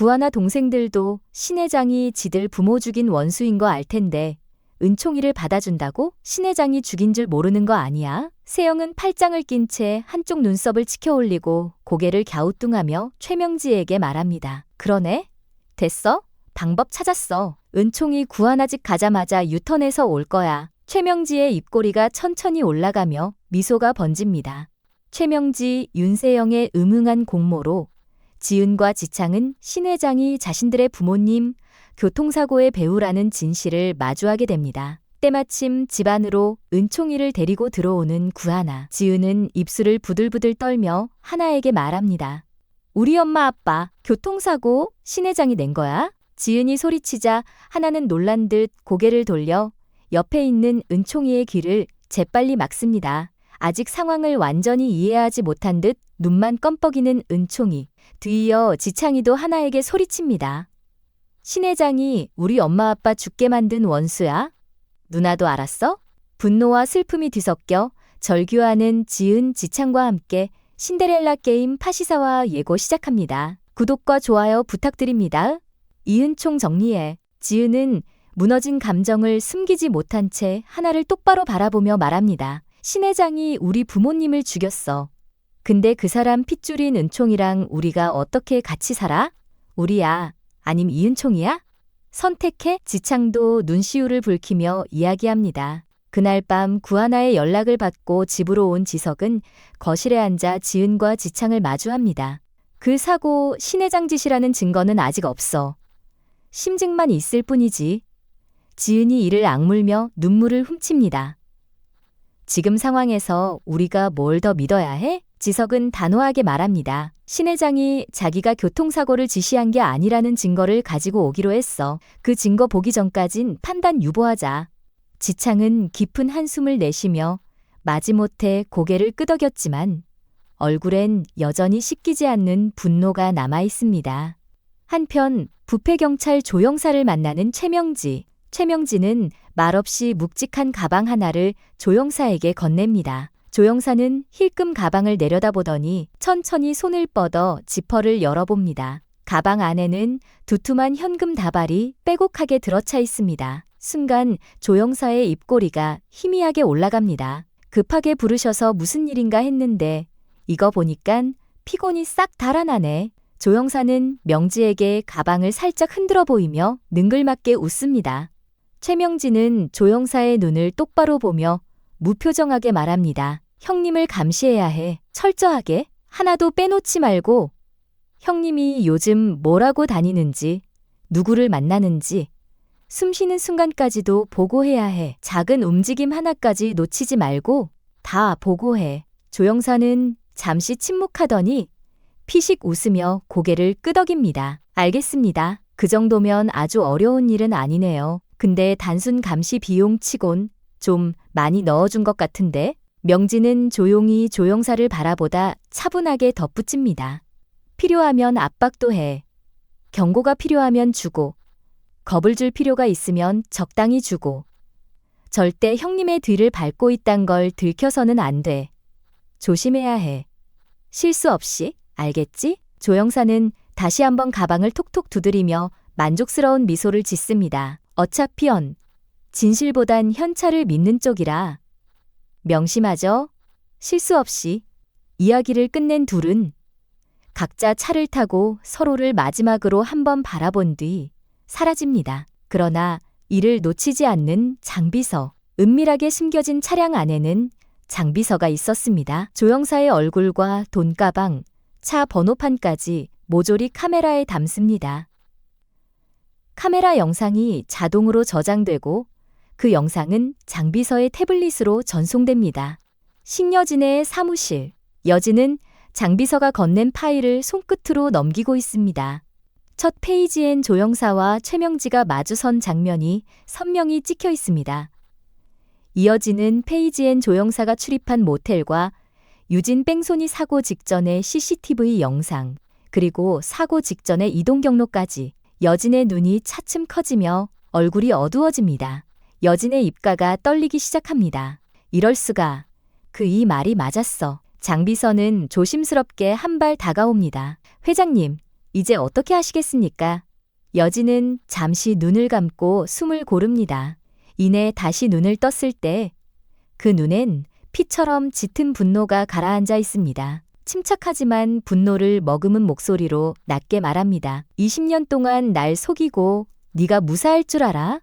구하나 동생들도 신 회장이 지들 부모 죽인 원수인 거 알 텐데 은총이를 받아준다고 신 회장이 죽인 줄 모르는 거 아니야? 세영은 팔짱을 낀 채 한쪽 눈썹을 치켜 올리고 고개를 갸우뚱하며 최명지에게 말합니다. 그러네? 됐어? 방법 찾았어. 은총이 구하나 집 가자마자 유턴해서 올 거야. 최명지의 입꼬리가 천천히 올라가며 미소가 번집니다. 최명지, 윤세영의 음흉한 공모로 지은과 지창은 신 회장이 자신들의 부모님 교통사고의 배우라는 진실을 마주하게 됩니다. 때마침 집안으로 은총이를 데리고 들어오는 구하나. 지은은 입술을 부들부들 떨며 하나에게 말합니다. 우리 엄마 아빠 교통사고 신 회장이 낸 거야? 지은이 소리치자 하나는 놀란 듯 고개를 돌려 옆에 있는 은총이의 귀를 재빨리 막습니다. 아직 상황을 완전히 이해하지 못한 듯 눈만 껌뻑이는 은총이. 뒤이어 지창이도 하나에게 소리칩니다. 신 회장이 우리 엄마 아빠 죽게 만든 원수야? 누나도 알았어? 분노와 슬픔이 뒤섞여 절규하는 지은 지창과 함께 신데렐라 게임 파시사와 예고 시작합니다. 구독과 좋아요 부탁드립니다. 이은총 정리해. 지은은 무너진 감정을 숨기지 못한 채 하나를 똑바로 바라보며 말합니다. 신 회장이 우리 부모님을 죽였어. 근데 그 사람 핏줄인 은총이랑 우리가 어떻게 같이 살아? 우리야. 아님 이은총이야? 선택해? 지창도 눈시울을 붉히며 이야기합니다. 그날 밤 구하나의 연락을 받고 집으로 온 지석은 거실에 앉아 지은과 지창을 마주합니다. 그 사고 신회장 짓이라는 증거는 아직 없어. 심증만 있을 뿐이지. 지은이 이를 악물며 눈물을 훔칩니다. 지금 상황에서 우리가 뭘 더 믿어야 해? 지석은 단호하게 말합니다. 신 회장이 자기가 교통사고를 지시한 게 아니라는 증거를 가지고 오기로 했어. 그 증거 보기 전까진 판단 유보하자. 지창은 깊은 한숨을 내쉬며 마지못해 고개를 끄덕였지만 얼굴엔 여전히 씻기지 않는 분노가 남아 있습니다. 한편 부패경찰 조영사를 만나는 최명지. 최명지는 말없이 묵직한 가방 하나를 조영사에게 건넵니다. 조영사는 힐끔 가방을 내려다보더니 천천히 손을 뻗어 지퍼를 열어봅니다. 가방 안에는 두툼한 현금 다발이 빼곡하게 들어차 있습니다. 순간 조영사의 입꼬리가 희미하게 올라갑니다. 급하게 부르셔서 무슨 일인가 했는데 이거 보니깐 피곤이 싹 달아나네. 조영사는 명지에게 가방을 살짝 흔들어 보이며 능글맞게 웃습니다. 최명진은 조영사의 눈을 똑바로 보며 무표정하게 말합니다. 형님을 감시해야 해. 철저하게. 하나도 빼놓지 말고. 형님이 요즘 뭐라고 다니는지, 누구를 만나는지, 숨 쉬는 순간까지도 보고해야 해. 작은 움직임 하나까지 놓치지 말고 다 보고해. 조영사는 잠시 침묵하더니 피식 웃으며 고개를 끄덕입니다. 알겠습니다. 그 정도면 아주 어려운 일은 아니네요. 근데 단순 감시 비용 치곤 좀 많이 넣어준 것 같은데 명지는 조용히 조영사를 바라보다 차분하게 덧붙입니다. 필요하면 압박도 해. 경고가 필요하면 주고 겁을 줄 필요가 있으면 적당히 주고 절대 형님의 뒤를 밟고 있단 걸 들켜서는 안 돼. 조심해야 해. 실수 없이 알겠지? 조영사는 다시 한번 가방을 톡톡 두드리며 만족스러운 미소를 짓습니다. 어차피 연, 진실보단 현찰을 믿는 쪽이라. 명심하죠? 실수 없이. 이야기를 끝낸 둘은 각자 차를 타고 서로를 마지막으로 한번 바라본 뒤 사라집니다. 그러나 이를 놓치지 않는 장비서. 은밀하게 숨겨진 차량 안에는 장비서가 있었습니다. 조영사의 얼굴과 돈가방, 차 번호판까지 모조리 카메라에 담습니다. 카메라 영상이 자동으로 저장되고 그 영상은 장비서의 태블릿으로 전송됩니다. 신여진의 사무실. 여진은 장비서가 건넨 파일을 손끝으로 넘기고 있습니다. 첫 페이지엔 조영사와 최명지가 마주선 장면이 선명히 찍혀 있습니다. 이어지는 페이지엔 조영사가 출입한 모텔과 유진 뺑소니 사고 직전의 CCTV 영상, 그리고 사고 직전의 이동 경로까지 여진의 눈이 차츰 커지며 얼굴이 어두워집니다. 여진의 입가가 떨리기 시작합니다. 이럴 수가. 그 이 말이 맞았어. 장비서는 조심스럽게 한 발 다가옵니다. 회장님, 이제 어떻게 하시겠습니까? 여진은 잠시 눈을 감고 숨을 고릅니다. 이내 다시 눈을 떴을 때 그 눈엔 피처럼 짙은 분노가 가라앉아 있습니다. 침착하지만 분노를 머금은 목소리로 낮게 말합니다. 20년 동안 날 속이고 네가 무사할 줄 알아?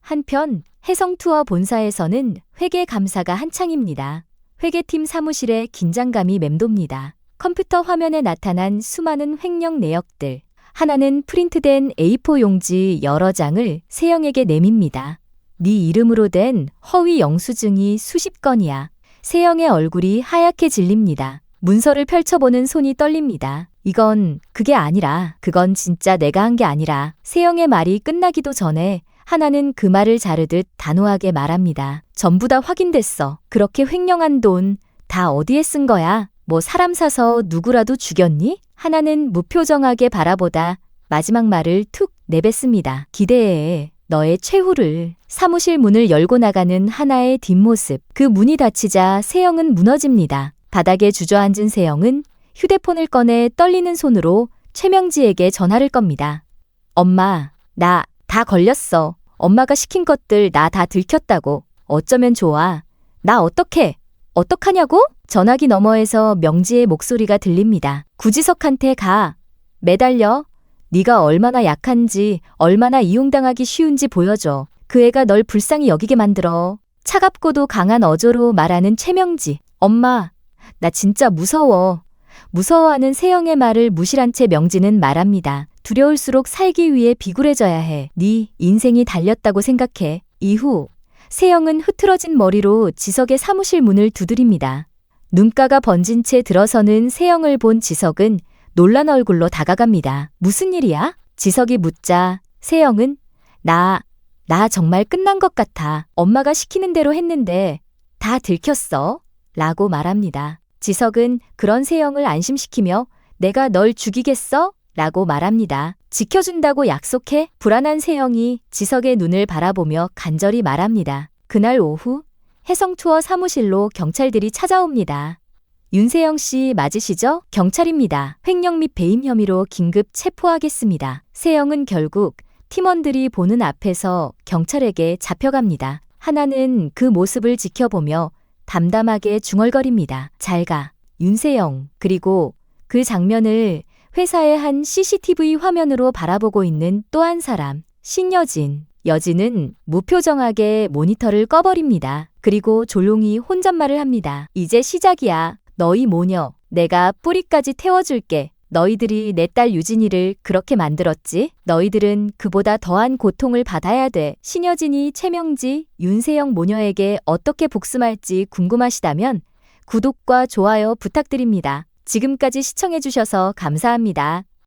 한편 해성투어 본사에서는 회계 감사가 한창입니다. 회계팀 사무실에 긴장감이 맴돕니다. 컴퓨터 화면에 나타난 수많은 횡령 내역들. 하나는 프린트된 A4 용지 여러 장을 세영에게 내밉니다. 네 이름으로 된 허위 영수증이 수십 건이야. 세영의 얼굴이 하얗게 질립니다. 문서를 펼쳐보는 손이 떨립니다. 이건 그게 아니라, 그건 진짜 내가 한 게 아니라, 세영의 말이 끝나기도 전에 하나는 그 말을 자르듯 단호하게 말합니다. 전부 다 확인됐어. 그렇게 횡령한 돈 다 어디에 쓴 거야? 뭐 사람 사서 누구라도 죽였니? 하나는 무표정하게 바라보다 마지막 말을 툭 내뱉습니다. 기대해. 너의 최후를. 사무실 문을 열고 나가는 하나의 뒷모습. 그 문이 닫히자 세영은 무너집니다. 바닥에 주저앉은 세영은 휴대폰을 꺼내 떨리는 손으로 최명지에게 전화를 겁니다. 엄마, 나 다 걸렸어. 엄마가 시킨 것들 나 다 들켰다고. 어쩌면 좋아. 나 어떡해? 어떡하냐고? 전화기 너머에서 명지의 목소리가 들립니다. 구지석한테 가. 매달려. 네가 얼마나 약한지, 얼마나 이용당하기 쉬운지 보여줘. 그 애가 널 불쌍히 여기게 만들어. 차갑고도 강한 어조로 말하는 최명지. 엄마, 나 진짜 무서워. 무서워하는 세영의 말을 무실한 채 명지는 말합니다. 두려울수록 살기 위해 비굴해져야 해. 네 인생이 달렸다고 생각해. 이후 세영은 흐트러진 머리로 지석의 사무실 문을 두드립니다. 눈가가 번진 채 들어서는 세영을 본 지석은 놀란 얼굴로 다가갑니다. 무슨 일이야? 지석이 묻자 세영은 나, 나 정말 끝난 것 같아. 엄마가 시키는 대로 했는데 다 들켰어. 라고 말합니다. 지석은 그런 세영을 안심시키며 내가 널 죽이겠어? 라고 말합니다. 지켜준다고 약속해? 불안한 세영이 지석의 눈을 바라보며 간절히 말합니다. 그날 오후 해성 투어 사무실로 경찰들이 찾아옵니다. 윤세영 씨 맞으시죠? 경찰입니다. 횡령 및 배임 혐의로 긴급 체포하겠습니다. 세영은 결국 팀원들이 보는 앞에서 경찰에게 잡혀갑니다. 하나는 그 모습을 지켜보며 담담하게 중얼거립니다. 잘 가. 윤세영. 그리고 그 장면을 회사의 한 CCTV 화면으로 바라보고 있는 또 한 사람. 신여진. 여진은 무표정하게 모니터를 꺼버립니다. 그리고 조용히 혼잣말을 합니다. 이제 시작이야. 너희 모녀. 내가 뿌리까지 태워줄게. 너희들이 내 딸 유진이를 그렇게 만들었지? 너희들은 그보다 더한 고통을 받아야 돼. 신여진이 최명지, 윤세영 모녀에게 어떻게 복수할지 궁금하시다면 구독과 좋아요 부탁드립니다. 지금까지 시청해주셔서 감사합니다.